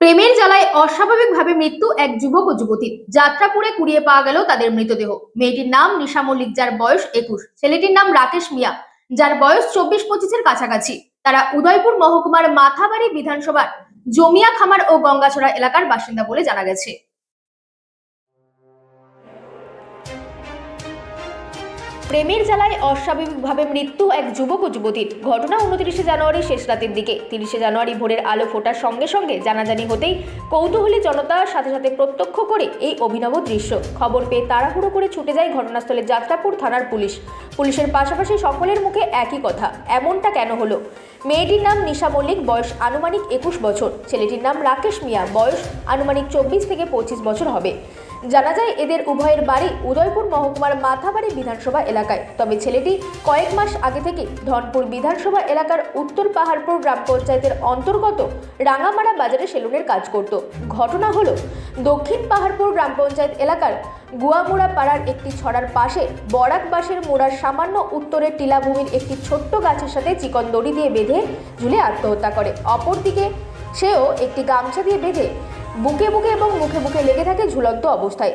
প্রেমের জ্বালায় অস্বাভাবিকভাবে মৃত্যু এক যুবক ও যুবতীর যাত্রাপুরে কুড়িয়ে পাওয়া গেল তাদের মৃতদেহ। মেয়েটির নাম নিশা মল্লিক, যার বয়স একুশ। ছেলেটির নাম রাকেশ মিয়া, যার বয়স চব্বিশ পঁচিশের কাছাকাছি। তারা উদয়পুর মহকুমার মাথাবাড়ি বিধানসভার জমিয়া খামার ও গঙ্গাছড়া এলাকার বাসিন্দা বলে জানা গেছে। প্রেমের জ্বালায় অস্বাভাবিকভাবে মৃত্যু এক যুবক ও যুবতীর। ঘটনা উনত্রিশে জানুয়ারি শেষ রাতের দিকে। তিরিশে জানুয়ারি ভোরের আলো ফোটার সঙ্গে সঙ্গে জানাজানি হতেই কৌতূহলী জনতার সাথে সাথে প্রত্যক্ষ করে এই অভিনব দৃশ্য। খবর পেয়ে তাড়াহুড়ো করে ছুটে যায় ঘটনাস্থলে যাত্রাপুর থানার পুলিশ। পুলিশের পাশাপাশি সকলের মুখে একই কথা, এমনটা কেন হলো? মেয়েটির নাম নিশা মল্লিক, বয়স আনুমানিক একুশ বছর। ছেলেটির নাম রাকেশ মিয়া, বয়স আনুমানিক চব্বিশ থেকে পঁচিশ বছর হবে। জানা যায় এদের উভয়ের বাড়ি উদয়পুর মহকুমার মাথাবাড়ি বিধানসভা এলাকায়। তবে ছেলেটি কয়েক মাস আগে থেকে ধনপুর বিধানসভা এলাকার উত্তর পাহাড়পুর গ্রাম পঞ্চায়েতের অন্তর্গত রাঙামারা বাজারে সেলুনের কাজ করত। ঘটনা হলো, দক্ষিণ পাহাড়পুর গ্রাম পঞ্চায়েত এলাকার গুয়ামুড়া পাড়ার একটি ছড়ার পাশে বরাক বাঁশের মোড়ার সামান্য উত্তরের টিলাভূমির একটি ছোট্ট গাছের সাথে চিকন দড়ি দিয়ে বেঁধে ঝুলে আত্মহত্যা করে। অপরদিকে সেও একটি গামছা দিয়ে বেঁধে বুকে বুকে এবং মুখে মুখে লেগে থাকে ঝুলন্ত অবস্থায়।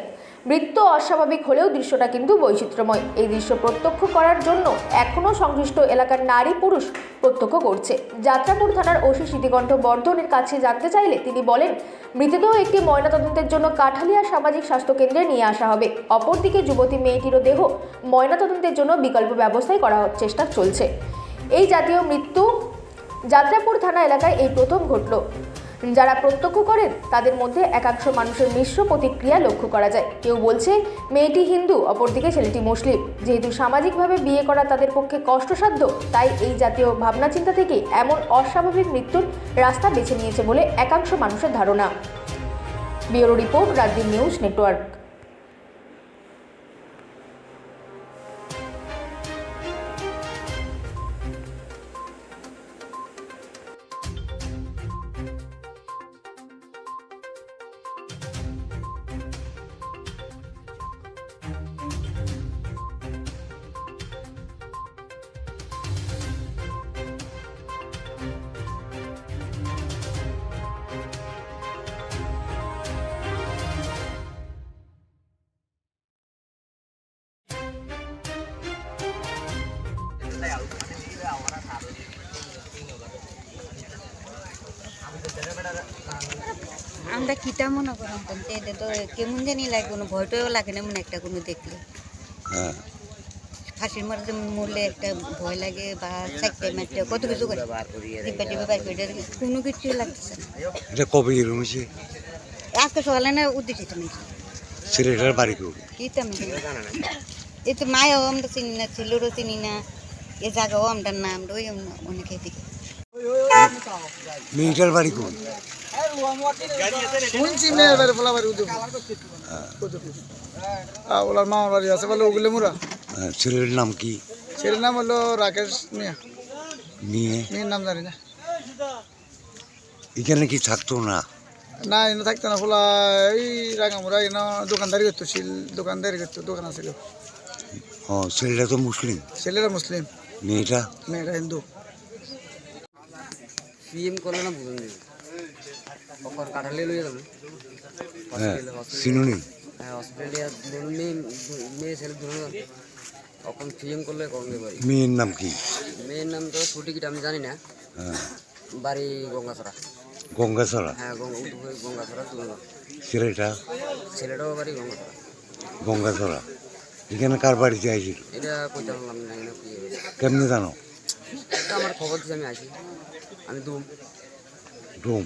মৃত্যু অস্বাভাবিক হলেও দৃশ্যটা কিন্তু বৈচিত্র্যময়। এই দৃশ্য প্রত্যক্ষ করার জন্য এখনও সংশ্লিষ্ট এলাকার নারী পুরুষ প্রত্যক্ষ করছে। যাত্রাপুর থানার ওসি স্মৃতিকণ্ঠ বর্ধনের কাছে জানতে চাইলে তিনি বলেন, মৃতদেহ একটি ময়নাতদন্তের জন্য কাঠালিয়া সামাজিক স্বাস্থ্য কেন্দ্রে নিয়ে আসা হবে। অপরদিকে যুবতী মেয়েটিরও দেহ ময়নাতদন্তের জন্য বিকল্প ব্যবস্থাই করা চেষ্টা চলছে। এই জাতীয় মৃত্যু যাত্রাপুর থানা এলাকায় এই প্রথম ঘটল। যারা প্রত্যক্ষ করেন, তাদের মধ্যে একাংশ মানুষের মিশ্র প্রতিক্রিয়া লক্ষ্য করা যায়। কেউ বলছে, মেয়েটি হিন্দু, অপরদিকে ছেলেটি মুসলিম। যেহেতু সামাজিকভাবে বিয়ে করা তাদের পক্ষে কষ্টসাধ্য, তাই এই জাতীয় ভাবনা চিন্তা থেকে এমন অস্বাভাবিক মৃত্যুর রাস্তা বেছে নিয়েছে বলে একাংশ মানুষের ধারণা। ব্যুরো রিপোর্ট রাজ্যের নিউজ নেটওয়ার্ক। আমরা কিটা মনে এটা তো? কেমন জানি লাগে কোনো ভয়টাও লাগে না মনে একটা কোনো দেখলে। হ্যাঁ। ফাঁসির মারতে মরলে একটা ভয় লাগে বা চাকতে মারতে কত কিছু করে। টিপা টিপা বাইর করে কোনো কিছু লাগতেছে না। এটা কবে এরকম হয়েছে আজকে সকালে না উদ্দেশিত নাকি ছেলেটার বাড়ি কেউ কিটা আমি এই তো মায়াও আমরা চিনি না ছেলেরও চিনি না। এ জায়গাও আমরা না আমরা ওই অনেক এদিকে মেয়েটার বাড়ি কোন? শুনছি মেয়ের বাড়ি বলা বাড়ি উদয়পুর। মামার বাড়ি আছে বলে ওগুলো মুরা হ্যাঁ, ছেলের নাম কি? ছেলের নাম হলো রাকেশ মিয়া। মেয়ে? মেয়ের নাম জানি না। এখানে কি থাকতো না? না এনে থাকতো না ফোলা এই রাঙামুড়া এনে দোকানদারি করতো শিল দোকানদারি করতো দোকান আছিল ও ছেলেটা তো মুসলিম। ছেলেরা মুসলিম। মেয়েটা? মেয়েরা হিন্দু। পিএম করলে না বুঝুন কাঠালে লইয়া যাবে। হ্যাঁ চিনুনি হ্যাঁ অস্ট্রেলিয়া ধরুন মেয়ে ছেলে ধরুন তখন পিএম করলে করতে পারি মেয়ের নাম কি? মেয়ের নাম তো ছুটিকিটা আমি জানি না। হ্যাঁ। বাড়ি গঙ্গাছড়া। গঙ্গাছড়া? হ্যাঁ গঙ্গাছড়া তুলনা। ছেলেটা? ছেলেটাও বাড়ি গঙ্গাছড়া। গঙ্গাছড়া। এখানে কার বাড়িতে আইছিল? এটা কইতে পারলাম না না। কেমনি জানো? আমার খবর দিয়ে আমি আসি। আমি ধুম। ডোম